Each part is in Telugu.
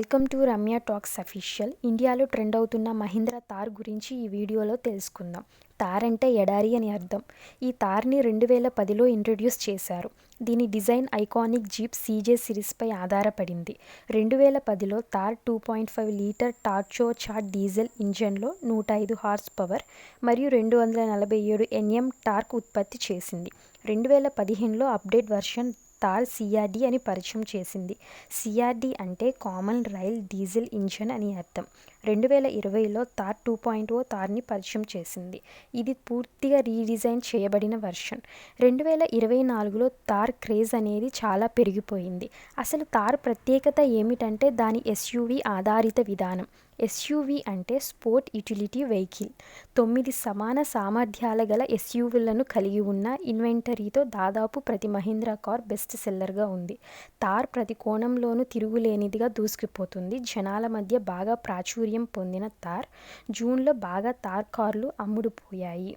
Welcome to Ramya talks official. ఇండియాలో ట్రెండ్ అవుతున్న మహీంద్ర తార్ గురించి ఈ వీడియోలో తెలుసుకుందాం. తార్ అంటే ఎడారి అని అర్థం. ఈ తార్ని రెండు వేల పదిలో ఇంట్రడ్యూస్ చేశారు. దీని డిజైన్ ఐకానిక్ జీప్ సీజే సిరీస్పై ఆధారపడింది. రెండు వేల పదిలో Thar two point five litre టార్చో చాట్ డీజిల్ ఇంజన్లో నూట ఐదు హార్స్ పవర్ మరియు రెండు వందల నలభై ఏడు ఎన్ఎం టార్క్ ఉత్పత్తి చేసింది. రెండు వేల పదిహేనులో అప్డేట్ వర్షన్ తార్ సిఆర్డి అని పరిచయం చేసింది. సిఆర్డి అంటే కామన్ రైల్ డీజిల్ ఇంజన్ అని అర్థం. రెండు వేల ఇరవైలో తార్ టూ పాయింట్ ఓ తార్ని పరిచయం చేసింది. ఇది పూర్తిగా రీడిజైన్ చేయబడిన వర్షన్. రెండు వేల ఇరవై నాలుగులో తార్ క్రేజ్ అనేది చాలా పెరిగిపోయింది. అసలు తార్ ప్రత్యేకత ఏమిటంటే దాని ఎస్యూవి ఆధారిత విధానం. ఎస్యూవి అంటే స్పోర్ట్ యుటిలిటీ వెహికల్. తొమ్మిది సమాన సామర్థ్యాల గల ఎస్యూవీలను కలిగి ఉన్న ఇన్వెంటరీతో దాదాపు ప్రతి మహీంద్రా కార్ బెస్ట్ సెల్లర్గా ఉంది. తార్ ప్రతి కోణంలోనూ తిరుగులేనిదిగా దూసుకుపోతుంది. జనాల మధ్య బాగా ప్రాచుర్యం పొందిన తార్ జూన్లో బాగా తార్ కార్లు అమ్ముడుపోయాయి.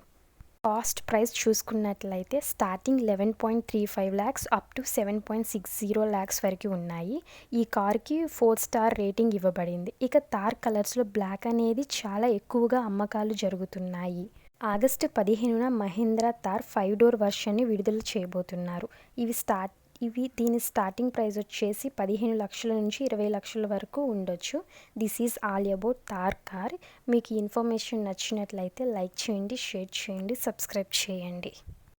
కాస్ట్ ప్రైస్ చూసుకున్నట్లయితే starting eleven point three five lakhs up to seven point six zero lakhs వరకు ఉన్నాయి. ఈ కార్కి ఫోర్ స్టార్ రేటింగ్ ఇవ్వబడింది. ఇక తార్ కలర్స్లో బ్లాక్ అనేది చాలా ఎక్కువగా అమ్మకాలు జరుగుతున్నాయి. ఆగస్టు పదిహేనున మహేంద్ర తార్ ఫైవ్ డోర్ వర్షన్ని విడుదల చేయబోతున్నారు. ఇవి స్టార్ట్ ఇవి దీని స్టార్టింగ్ ప్రైస్ వచ్చేసి పదిహేను లక్షల నుంచి ఇరవై లక్షల వరకు ఉండొచ్చు. This is all about Thar car మీకు ఇన్ఫర్మేషన్ నచ్చినట్లయితే లైక్ చేయండి షేర్ చేయండి సబ్స్క్రైబ్ చేయండి.